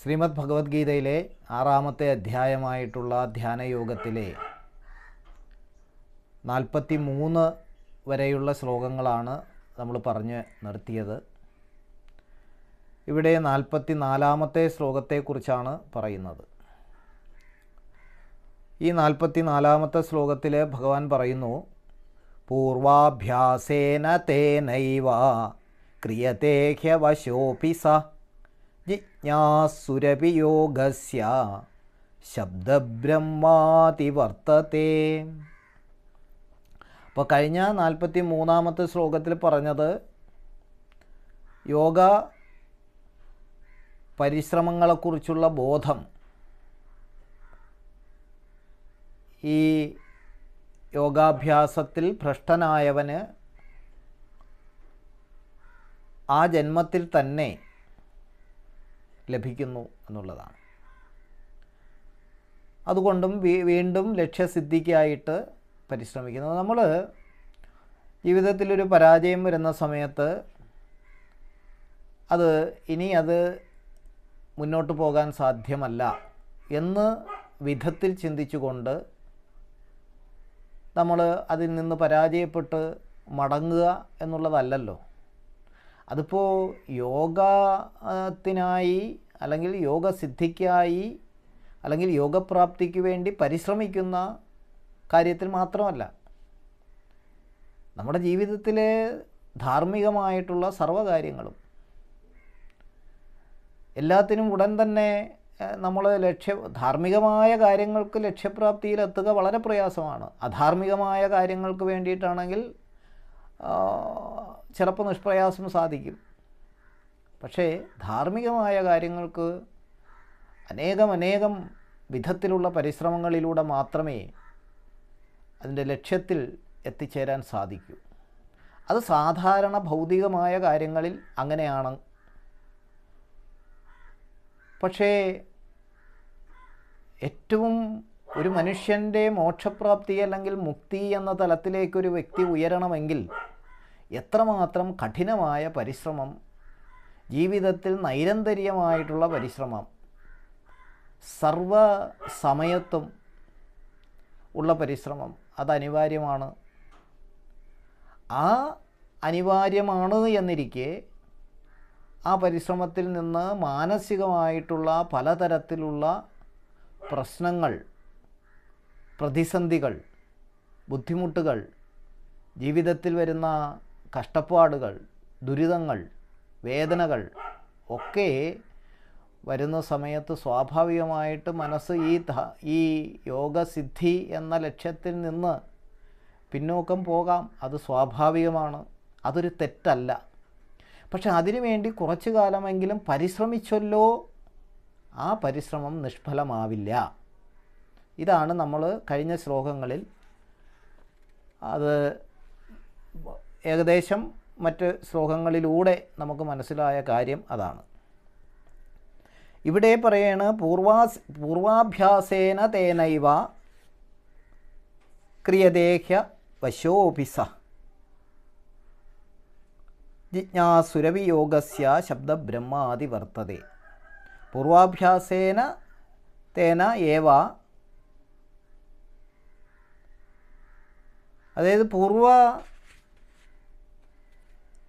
ശ്രീമദ് ഭഗവത്ഗീതയിലെ ആറാമത്തെ അധ്യായമായിട്ടുള്ള ധ്യാനയോഗത്തിലെ നാൽപ്പത്തി മൂന്ന് വരെയുള്ള ശ്ലോകങ്ങളാണ് നമ്മൾ പറഞ്ഞ് നിർത്തിയത്. ഇവിടെ നാൽപ്പത്തി നാലാമത്തെ ശ്ലോകത്തെക്കുറിച്ചാണ് പറയുന്നത്. ഈ നാൽപ്പത്തി നാലാമത്തെ ശ്ലോകത്തിൽ ഭഗവാൻ പറയുന്നു പൂർവാഭ്യാസേന തേനൈവ ക്രിയത്തെ ഹ്യവശോപി സ ജിജ്ഞാസുരപി ശബ്ദബ്രഹ്മാതിവർത്തത്തെ ശബ്ദബ്രഹ്മാതി വർത്തത്തെ. അപ്പോൾ കഴിഞ്ഞ നാൽപ്പത്തി മൂന്നാമത്തെ ശ്ലോകത്തിൽ പറഞ്ഞത് യോഗ പരിശ്രമങ്ങളെക്കുറിച്ചുള്ള ബോധം. ഈ യോഗാഭ്യാസത്തിൽ ഭ്രഷ്ടനായവന് ആ ജന്മത്തിൽ തന്നെ ലഭിക്കുന്നു എന്നുള്ളതാണ്. അതുകൊണ്ടും വീണ്ടും ലക്ഷ്യസിദ്ധിക്കായിട്ട് പരിശ്രമിക്കുന്നത് നമ്മൾ ജീവിതത്തിലൊരു പരാജയം വരുന്ന സമയത്ത് അത് ഇനി അത് മുന്നോട്ട് പോകാൻ സാധ്യമല്ല എന്ന് വിധത്തിൽ ചിന്തിച്ചുകൊണ്ട് നമ്മൾ അതിൽ നിന്ന് പരാജയപ്പെട്ട് മടങ്ങുക എന്നുള്ളതല്ലല്ലോ. അതിപ്പോൾ യോഗത്തിനായി അല്ലെങ്കിൽ യോഗ യോഗസിദ്ധിക്കായി അല്ലെങ്കിൽ യോഗപ്രാപ്തിക്ക് വേണ്ടി പരിശ്രമിക്കുന്ന കാര്യത്തിൽ മാത്രമല്ല. നമ്മുടെ ജീവിതത്തിലെ ധാർമ്മികമായിട്ടുള്ള സർവകാര്യങ്ങളും എല്ലാത്തിനും ഉടൻ തന്നെ നമ്മൾ ലക്ഷ്യ ധാർമ്മികമായ കാര്യങ്ങൾക്ക് ലക്ഷ്യപ്രാപ്തിയിലെത്തുക വളരെ പ്രയാസമാണ്. അധാർമികമായ കാര്യങ്ങൾക്ക് വേണ്ടിയിട്ടാണെങ്കിൽ ചിലപ്പോൾ നിഷ്പ്രയാസം സാധിക്കും. പക്ഷേ ധാർമ്മികമായ കാര്യങ്ങൾക്ക് അനേകം അനേകം വിധത്തിലുള്ള പരിശ്രമങ്ങളിലൂടെ മാത്രമേ അതിന്റെ ലക്ഷ്യത്തിൽ എത്തിച്ചേരാൻ സാധിക്കൂ. അത് സാധാരണ ഭൗതികമായ കാര്യങ്ങളിൽ അങ്ങനെയാണ്. പക്ഷേ ഏറ്റവും ഒരു മനുഷ്യന്റെ മോക്ഷപ്രാപ്തി അല്ലെങ്കിൽ മുക്തി എന്ന തലത്തിലേക്കൊരു വ്യക്തി ഉയരണമെങ്കിൽ എത്രമാത്രം കഠിനമായ പരിശ്രമം ജീവിതത്തിൽ നൈരന്തര്യമായിട്ടുള്ള പരിശ്രമം സർവ സമയത്തും ഉള്ള പരിശ്രമം അത് അനിവാര്യമാണ്. ആ അനിവാര്യമാണ് എന്നിരിക്കെ ആ പരിശ്രമത്തിൽ നിന്ന് മാനസികമായിട്ടുള്ള പലതരത്തിലുള്ള പ്രശ്നങ്ങൾ പ്രതിസന്ധികൾ ബുദ്ധിമുട്ടുകൾ ജീവിതത്തിൽ വരുന്ന കഷ്ടപ്പാടുകൾ ദുരിതങ്ങൾ വേദനകൾ ഒക്കെ വരുന്ന സമയത്ത് സ്വാഭാവികമായിട്ട് മനസ്സ് ഈ ഈ യോഗസിദ്ധി എന്ന ലക്ഷ്യത്തിൽ നിന്ന് പിന്നോക്കം പോകാം. അത് സ്വാഭാവികമാണ്. അതൊരു തെറ്റല്ല. പക്ഷെ അതിനുവേണ്ടി കുറച്ചു കാലമെങ്കിലും പരിശ്രമിച്ചല്ലോ. ആ പരിശ്രമം നിഷ്ഫലമാവില്ല. ഇതാണ് നമ്മൾ കഴിഞ്ഞ ശ്ലോകങ്ങളിൽ അത് ഏകദേശം മറ്റ് ശ്ലോകങ്ങളിലൂടെ നമുക്ക് മനസ്സിലായ കാര്യം അതാണ്. ഇവിടെ പറയാണ് പൂർവാ പൂർവാഭ്യാസേന തേനൈവ ക്രിയദേഹ്യ വശോഭിസ ജിജ്ഞാസുരവിയോഗസ്യ ശബ്ദബ്രഹ്മാതി വർത്തതെ. പൂർവാഭ്യാസേന തേന ഏവ അതായത് പൂർവ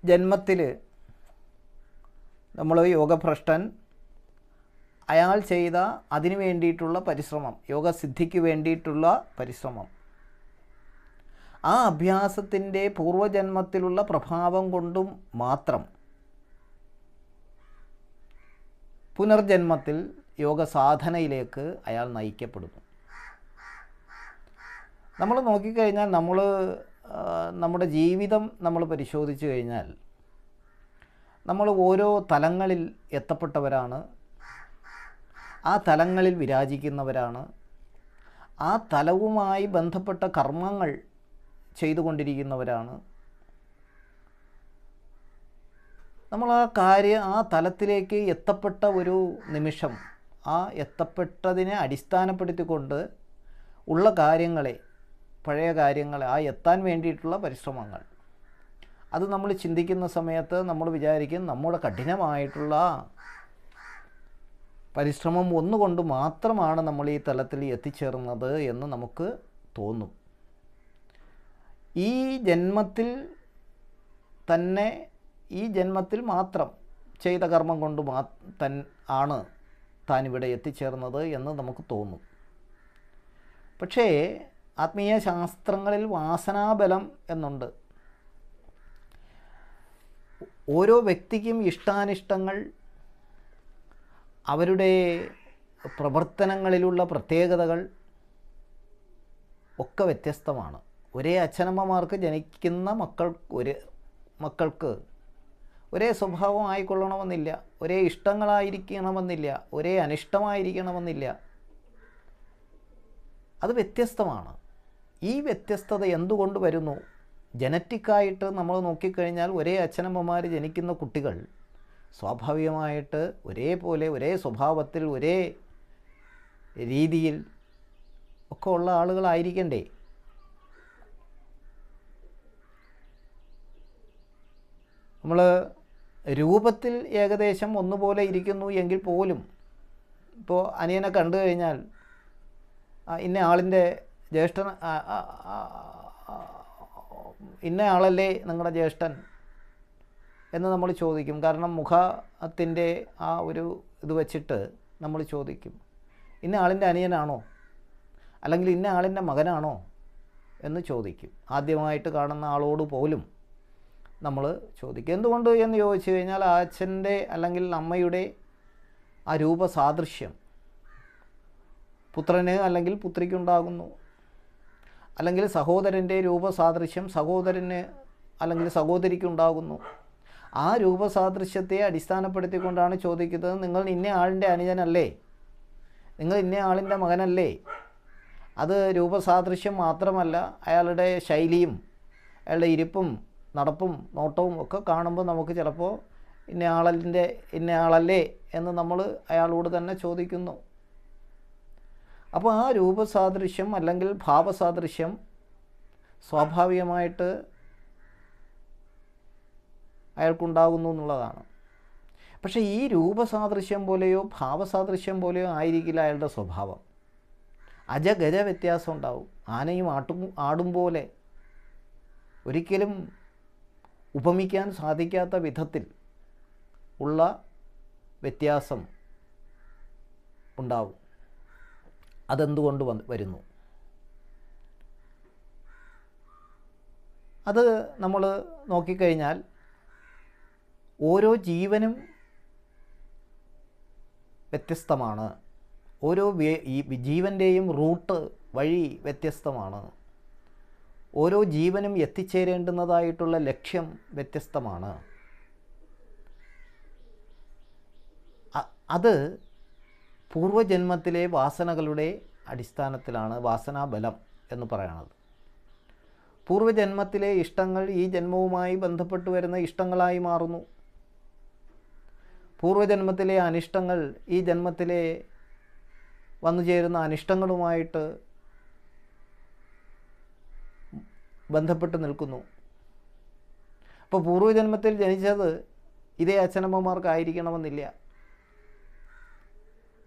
ജന്മത്തിൽ നമ്മൾ യോഗഭ്രഷ്ടൻ അയാൾ ചെയ്ത അതിനു വേണ്ടിയിട്ടുള്ള പരിശ്രമം യോഗസിദ്ധിക്ക് വേണ്ടിയിട്ടുള്ള പരിശ്രമം. ആ അഭ്യാസത്തിന്റെ പൂർവജന്മത്തിലുള്ള പ്രഭാവം കൊണ്ടും മാത്രം പുനർജന്മത്തിൽ യോഗ സാധനയിലേക്ക് അയാൾ നയിക്കപ്പെടുന്നു. നമ്മൾ നോക്കിക്കഴിഞ്ഞാൽ നമ്മൾ നമ്മുടെ ജീവിതം നമ്മൾ പരിശോധിച്ചു കഴിഞ്ഞാൽ നമ്മൾ ഓരോ തലങ്ങളിൽ എത്തപ്പെട്ടവരാണ്. ആ തലങ്ങളിൽ വിരാജിക്കുന്നവരാണ്. ആ തലവുമായി ബന്ധപ്പെട്ട കർമ്മങ്ങൾ ചെയ്തുകൊണ്ടിരിക്കുന്നവരാണ്. നമ്മൾ ആ കാര്യം ആ തലത്തിലേക്ക് എത്തപ്പെട്ട ഒരു നിമിഷം ആ എത്തപ്പെട്ടതിനെ അടിസ്ഥാനപ്പെടുത്തിക്കൊണ്ട് ഉള്ള കാര്യങ്ങളെ പഴയ കാര്യങ്ങൾ ആ എത്താൻ വേണ്ടിയിട്ടുള്ള പരിശ്രമങ്ങൾ. അത് നമ്മൾ ചിന്തിക്കുന്ന സമയത്ത് നമ്മൾ വിചാരിക്കും നമ്മുടെ കഠിനമായിട്ടുള്ള പരിശ്രമം ഒന്നുകൊണ്ട് മാത്രമാണ് നമ്മൾ ഈ തലത്തിൽ എത്തിച്ചേർന്നത് എന്ന് നമുക്ക് തോന്നും. ഈ ജന്മത്തിൽ തന്നെ ഈ ജന്മത്തിൽ മാത്രം ചെയ്ത കർമ്മം കൊണ്ട് മാ തൻ ആണ് താൻ ഇവിടെ എത്തിച്ചേർന്നത് എന്ന് നമുക്ക് തോന്നും. പക്ഷേ ആത്മീയ ശാസ്ത്രങ്ങളിൽ വാസനാബലം എന്നുണ്ട്. ഓരോ വ്യക്തിക്കും ഇഷ്ടാനിഷ്ടങ്ങൾ അവരുടെ പ്രവർത്തനങ്ങളിലുള്ള പ്രത്യേകതകൾ ഒക്കെ വ്യത്യസ്തമാണ്. ഒരേ അച്ഛനമ്മമാർക്ക് ജനിക്കുന്ന മക്കൾ ഒരു മക്കൾക്ക് ഒരേ സ്വഭാവം ആയിക്കൊള്ളണമെന്നില്ല ഒരേ ഇഷ്ടങ്ങളായിരിക്കണമെന്നില്ല ഒരേ അനിഷ്ടമായിരിക്കണമെന്നില്ല. അത് വ്യത്യസ്തമാണ്. ഈ വ്യത്യസ്തത എന്തുകൊണ്ട് വരുന്നു? ജനറ്റിക്കായിട്ട് നമ്മൾ നോക്കിക്കഴിഞ്ഞാൽ ഒരേ അച്ഛനമ്മമാർ ജനിക്കുന്ന കുട്ടികൾ സ്വാഭാവികമായിട്ട് ഒരേപോലെ ഒരേ സ്വഭാവത്തിൽ ഒരേ രീതിയിൽ ഒക്കെ ഉള്ള ആളുകളായിരിക്കണ്ടേ? നമ്മൾ രൂപത്തിൽ ഏകദേശം ഒന്നുപോലെ ഇരിക്കുന്നു എങ്കിൽ പോലും ഇപ്പോൾ അനിയനെ കണ്ടു കഴിഞ്ഞാൽ ഇന്ന ആളിന്റെ ജ്യേഷ്ഠൻ ഇന്ന ആളല്ലേ നിങ്ങളുടെ ജ്യേഷ്ഠൻ എന്ന് നമ്മൾ ചോദിക്കും. കാരണം മുഖത്തിന്റെ ആ ഒരു ഇത് വെച്ചിട്ട് നമ്മൾ ചോദിക്കും. ഇന്ന ആളിന്റെ അനിയനാണോ? അല്ലെങ്കിൽ ഇന്ന ആളിന്റെ മകനാണോ? എന്ന് ചോദിക്കും. ആദ്യമായിട്ട് കാണുന്ന ആളോട് പോലും നമ്മൾ ചോദിക്കും. എന്തുകൊണ്ട് എന്ന് ചോദിച്ചു കഴിഞ്ഞാൽ അച്ഛന്റെ അല്ലെങ്കിൽ അമ്മയുടെ ആ രൂപസാദൃശ്യം പുത്രന് അല്ലെങ്കിൽ പുത്രിക്കുണ്ടാകുന്നു. അല്ലെങ്കിൽ സഹോദരന്റെ രൂപസാദൃശ്യം സഹോദരന് അല്ലെങ്കിൽ സഹോദരിക്കുണ്ടാകുന്നു ആ രൂപസാദൃശ്യത്തെ അടിസ്ഥാനപ്പെടുത്തിക്കൊണ്ടാണ് ചോദിക്കുന്നത് നിങ്ങൾ ഇന്ന ആളിന്റെ അനുജനല്ലേ? നിങ്ങൾ ഇന്ന ആളിന്റെ മകനല്ലേ? അത് രൂപസാദൃശ്യം മാത്രമല്ല അയാളുടെ ശൈലിയും അയാളുടെ ഇരിപ്പും നടപ്പും നോട്ടവും ഒക്കെ കാണുമ്പോൾ നമുക്ക് ചിലപ്പോൾ ഇന്ന ആളിന്റെ ഇന്ന ആളല്ലേ എന്ന് നമ്മൾ അയാളോട് തന്നെ ചോദിക്കുന്നു. അപ്പോൾ ആ രൂപസാദൃശ്യം അല്ലെങ്കിൽ ഭാവസാദൃശ്യം സ്വാഭാവികമായിട്ട് അയാൾക്കുണ്ടാകുന്നു എന്നുള്ളതാണ്. പക്ഷേ ഈ രൂപസാദൃശ്യം പോലെയോ ഭാവസാദൃശ്യം പോലെയോ ആയിരിക്കില്ല അയാളുടെ സ്വഭാവം. അജഗജ വ്യത്യാസം ഉണ്ടാവും. ആനയും ആട്ടും ആടും പോലെ ഒരിക്കലും ഉപമിക്കാൻ സാധിക്കാത്ത വിധത്തിൽ ഉള്ള വ്യത്യാസം ഉണ്ടാവും. അതെന്തുകൊണ്ട് വരുന്നു? അത് നമ്മൾ നോക്കിക്കഴിഞ്ഞാൽ ഓരോ ജീവനും വ്യത്യസ്തമാണ്. ഓരോ ഈ ജീവന്റെയും റൂട്ട് വഴി വ്യത്യസ്തമാണ്. ഓരോ ജീവനും എത്തിച്ചേരേണ്ടുന്നതായിട്ടുള്ള ലക്ഷ്യം വ്യത്യസ്തമാണ്. അത് പൂർവജന്മത്തിലെ വാസനകളുടെ അടിസ്ഥാനത്തിലാണ് വാസനാബലം എന്ന് പറയുന്നത് പൂർവജന്മത്തിലെ ഇഷ്ടങ്ങൾ ഈ ജന്മവുമായി ബന്ധപ്പെട്ട് വരുന്ന ഇഷ്ടങ്ങളായി മാറുന്നു. പൂർവജന്മത്തിലെ അനിഷ്ടങ്ങൾ ഈ ജന്മത്തിലെ വന്നു ചേരുന്ന അനിഷ്ടങ്ങളുമായിട്ട് ബന്ധപ്പെട്ട് നിൽക്കുന്നു. അപ്പോൾ പൂർവജന്മത്തിൽ ജനിച്ചത് ഇതേ അച്ഛനമ്മമാർക്കായിരിക്കണമെന്നില്ല.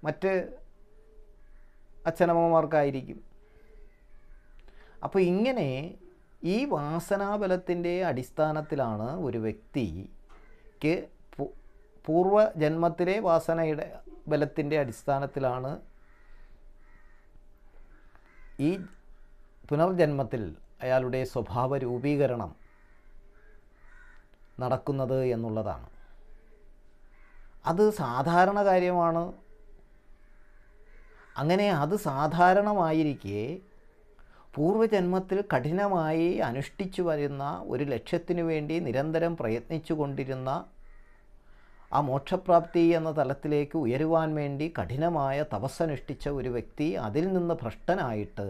മറ്റ് അച്ഛനമ്മമാർക്കായിരിക്കും. അപ്പോൾ ഇങ്ങനെ ഈ വാസനാബലത്തിന്റെ അടിസ്ഥാനത്തിലാണ് ഒരു വ്യക്തിക്ക് പൂർവ ജന്മത്തിലെ വാസനയുടെ ബലത്തിന്റെ അടിസ്ഥാനത്തിലാണ് ഈ പുനർജന്മത്തിൽ അയാളുടെ സ്വഭാവ രൂപീകരണം നടക്കുന്നത് എന്നുള്ളതാണ്. അത് സാധാരണ കാര്യമാണ്. അങ്ങനെ അത് സാധാരണമായിരിക്കെ പൂർവജന്മത്തിൽ കഠിനമായി അനുഷ്ഠിച്ചു വരുന്ന ഒരു ലക്ഷ്യത്തിനു വേണ്ടി നിരന്തരം പ്രയത്നിച്ചു കൊണ്ടിരുന്ന ആ മോക്ഷപ്രാപ്തി എന്ന തലത്തിലേക്ക് ഉയരുവാൻ വേണ്ടി കഠിനമായ തപസ്സനുഷ്ഠിച്ച ഒരു വ്യക്തി അതിൽ നിന്ന് ഭ്രഷ്ടനായിട്ട്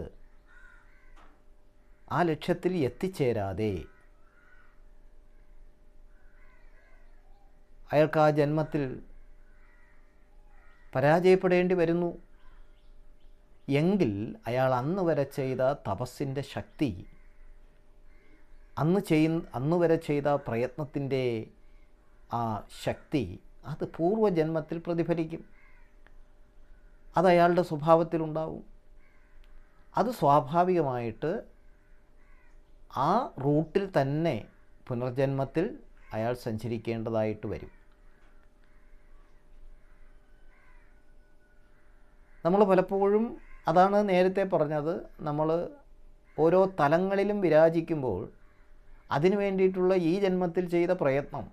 ആ ലക്ഷ്യത്തിൽ എത്തിച്ചേരാതെ അയാൾക്ക് ആ ജന്മത്തിൽ പരാജയപ്പെടേണ്ടി വരുന്നു. എങ്കിൽ അയാൾ അന്ന് വരെ ചെയ്ത തപസ്സിന്റെ ശക്തി അന്ന് ചെയ്യുന്ന അന്ന് വരെ ചെയ്ത പ്രയത്നത്തിന്റെ ആ ശക്തി അത് പൂർവജന്മത്തിൽ പ്രതിഫലിക്കും. അത് അയാളുടെ സ്വഭാവത്തിലുണ്ടാവും അത് സ്വാഭാവികമായിട്ട് ആ റൂട്ടിൽ തന്നെ പുനർജന്മത്തിൽ അയാൾ സഞ്ചരിക്കേണ്ടതായിട്ട് വരും. നമ്മൾ പലപ്പോഴും അതാണ് നേരത്തെ പറഞ്ഞത്. നമ്മൾ ഓരോ തലങ്ങളിലും വിരാജിക്കുമ്പോൾ അതിനു വേണ്ടിയിട്ടുള്ള ഈ ജന്മത്തിൽ ചെയ്ത പ്രയത്നം.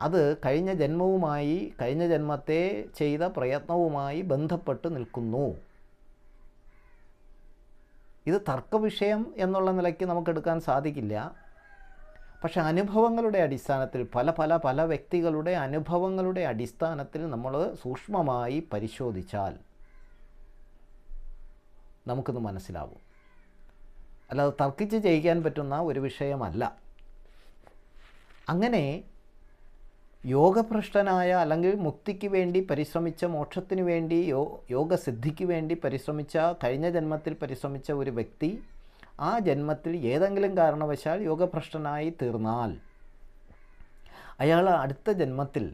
അത് കഴിഞ്ഞ ജന്മവുമായി കഴിഞ്ഞ ജന്മത്തെ ചെയ്ത പ്രയത്നവുമായി ബന്ധപ്പെട്ട് നിൽക്കുന്നു. ഇത് തർക്കവിഷയം എന്നുള്ള നിലയ്ക്ക് നമുക്കെടുക്കാൻ സാധിക്കില്ല. പക്ഷെ അനുഭവങ്ങളുടെ അടിസ്ഥാനത്തിൽ പല പല പല വ്യക്തികളുടെ അനുഭവങ്ങളുടെ അടിസ്ഥാനത്തിൽ നമ്മൾ സൂക്ഷ്മമായി പരിശോധിച്ചാൽ നമുക്കിത് മനസ്സിലാവും. അല്ലാതെ തർക്കിച്ച് ജയിക്കാൻ പറ്റുന്ന ഒരു വിഷയമല്ല. അങ്ങനെ യോഗഭ്രഷ്ടനായ അല്ലെങ്കിൽ മുക്തിക്ക് വേണ്ടി പരിശ്രമിച്ച മോക്ഷത്തിന് വേണ്ടി യോ യോഗസിദ്ധിക്ക് വേണ്ടി പരിശ്രമിച്ച കഴിഞ്ഞ ജന്മത്തിൽ പരിശ്രമിച്ച ഒരു വ്യക്തി ആ ജന്മത്തിൽ ഏതെങ്കിലും കാരണവശാൽ യോഗഭ്രഷ്ടനായി തീർന്നാൽ അയാൾ അടുത്ത ജന്മത്തിൽ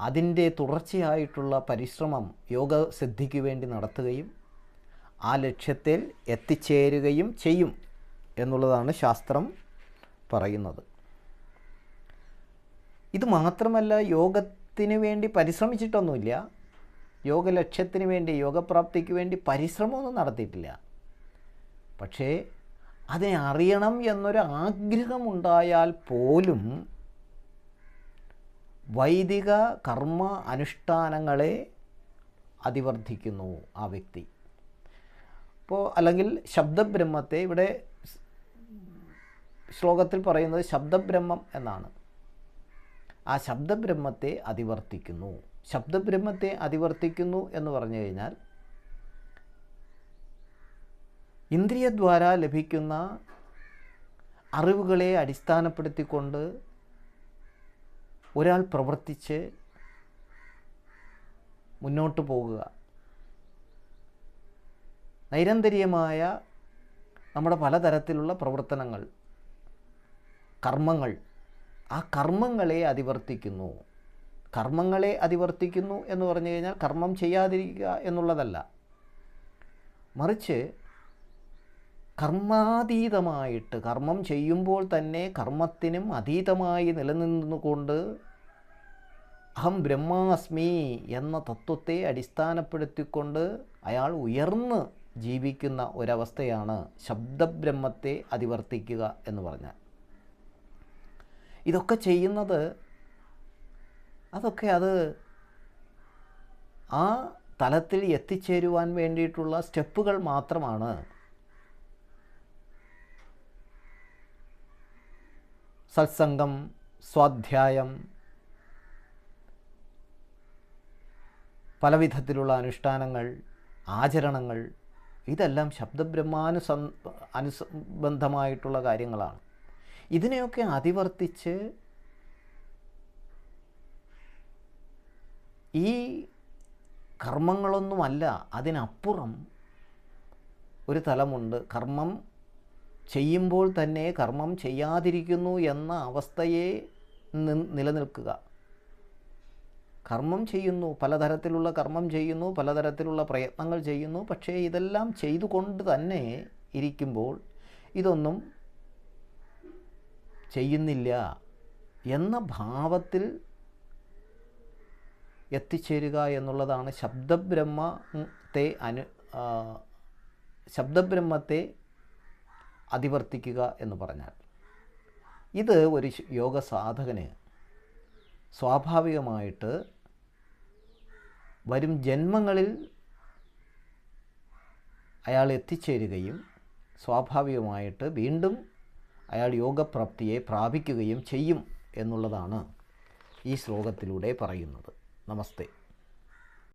അതിന്റെ തുടർച്ചയായിട്ടുള്ള പരിശ്രമം യോഗസിദ്ധിക്ക് വേണ്ടി നടത്തുകയും ആ ലക്ഷ്യത്തിൽ എത്തിച്ചേരുകയും ചെയ്യും എന്നുള്ളതാണ് ശാസ്ത്രം പറയുന്നത്. ഇത് മാത്രമല്ല യോഗത്തിന് വേണ്ടി പരിശ്രമിച്ചിട്ടൊന്നുമില്ല. യോഗ ലക്ഷ്യത്തിന് വേണ്ടി യോഗപ്രാപ്തിക്ക് വേണ്ടി പരിശ്രമമൊന്നും നടത്തിയിട്ടില്ല. പക്ഷേ അതിനെ അറിയണം എന്നൊരു ആഗ്രഹമുണ്ടായാൽ പോലും വൈദിക കർമ്മ അനുഷ്ഠാനങ്ങളെ അതിവർദ്ധിക്കുന്നു ആ വ്യക്തി. അപ്പോൾ അല്ലെങ്കിൽ ശബ്ദബ്രഹ്മത്തെ ഇവിടെ ശ്ലോകത്തിൽ പറയുന്നത് ശബ്ദബ്രഹ്മം എന്നാണ്. ആ ശബ്ദബ്രഹ്മത്തെ അതിവർത്തിക്കുന്നു. ശബ്ദബ്രഹ്മത്തെ അതിവർത്തിക്കുന്നു എന്ന് പറഞ്ഞു കഴിഞ്ഞാൽ ഇന്ദ്രിയദ്വാര ലഭിക്കുന്ന അറിവുകളെ അടിസ്ഥാനപ്പെടുത്തിക്കൊണ്ട് ഒരാൾ പ്രവർത്തിച്ച് മുന്നോട്ട് പോകുക. നൈരന്തര്യമായ നമ്മുടെ പലതരത്തിലുള്ള പ്രവർത്തനങ്ങൾ കർമ്മങ്ങൾ ആ കർമ്മങ്ങളെ അതിവർത്തിക്കുന്നു. കർമ്മങ്ങളെ അതിവർത്തിക്കുന്നു എന്ന് പറഞ്ഞു കഴിഞ്ഞാൽ കർമ്മം ചെയ്യാതിരിക്കുക എന്നുള്ളതല്ല. മറിച്ച് കർമാതീതമായിട്ട് കർമ്മം ചെയ്യുമ്പോൾ തന്നെ കർമ്മത്തിനും അതീതമായി നിലനിന്നുകൊണ്ട് അഹം ബ്രഹ്മാസ്മി എന്ന തത്വത്തെ അടിസ്ഥാനപ്പെടുത്തിക്കൊണ്ട് അയാൾ ഉയർന്ന് ജീവിക്കുന്ന ഒരവസ്ഥയാണ് ശബ്ദബ്രഹ്മത്തെ അതിവർത്തിക്കുക എന്ന് പറഞ്ഞാൽ. ഇതൊക്കെ ചെയ്യുന്നത് അതൊക്കെ അത് ആ തലത്തിൽ എത്തിച്ചേരുവാൻ വേണ്ടിയിട്ടുള്ള സ്റ്റെപ്പുകൾ മാത്രമാണ്. സത്സംഗം സ്വാധ്യായം പലവിധത്തിലുള്ള അനുഷ്ഠാനങ്ങൾ ആചരണങ്ങൾ ഇതെല്ലാം ശബ്ദബ്രഹ്മാനുസ അനുസബന്ധമായിട്ടുള്ള കാര്യങ്ങളാണ്. ഇതിനെയൊക്കെ അതിവർത്തിച്ച് ഈ കർമ്മങ്ങളൊന്നുമല്ല അതിനപ്പുറം ഒരു തലമുണ്ട്. കർമ്മം ചെയ്യുമ്പോൾ തന്നെ കർമ്മം ചെയ്യാതിരിക്കുന്നു എന്ന അവസ്ഥയെ നിലനിൽക്കുക. കർമ്മം ചെയ്യുന്നു പലതരത്തിലുള്ള കർമ്മം ചെയ്യുന്നു പലതരത്തിലുള്ള പ്രയത്നങ്ങൾ ചെയ്യുന്നു. പക്ഷേ ഇതെല്ലാം ചെയ്തുകൊണ്ട് തന്നെ ഇരിക്കുമ്പോൾ ഇതൊന്നും ചെയ്യുന്നില്ല എന്ന ഭാവത്തിൽ എത്തിച്ചേരുക എന്നുള്ളതാണ് ശബ്ദബ്രഹ്മത്തെ അനു ശബ്ദബ്രഹ്മത്തെ അതിവർത്തിക്കുക എന്ന് പറഞ്ഞാൽ. ഇത് ഒരു യോഗ സാധകന് സ്വാഭാവികമായിട്ട് വരും ജന്മങ്ങളിൽ അയാൾ എത്തിച്ചേരുകയും സ്വാഭാവികമായിട്ട് വീണ്ടും അയാൾ യോഗപ്രാപ്തിയെ പ്രാപിക്കുകയും ചെയ്യും എന്നുള്ളതാണ് ഈ ശ്ലോകത്തിലൂടെ പറയുന്നത്. നമസ്തേ.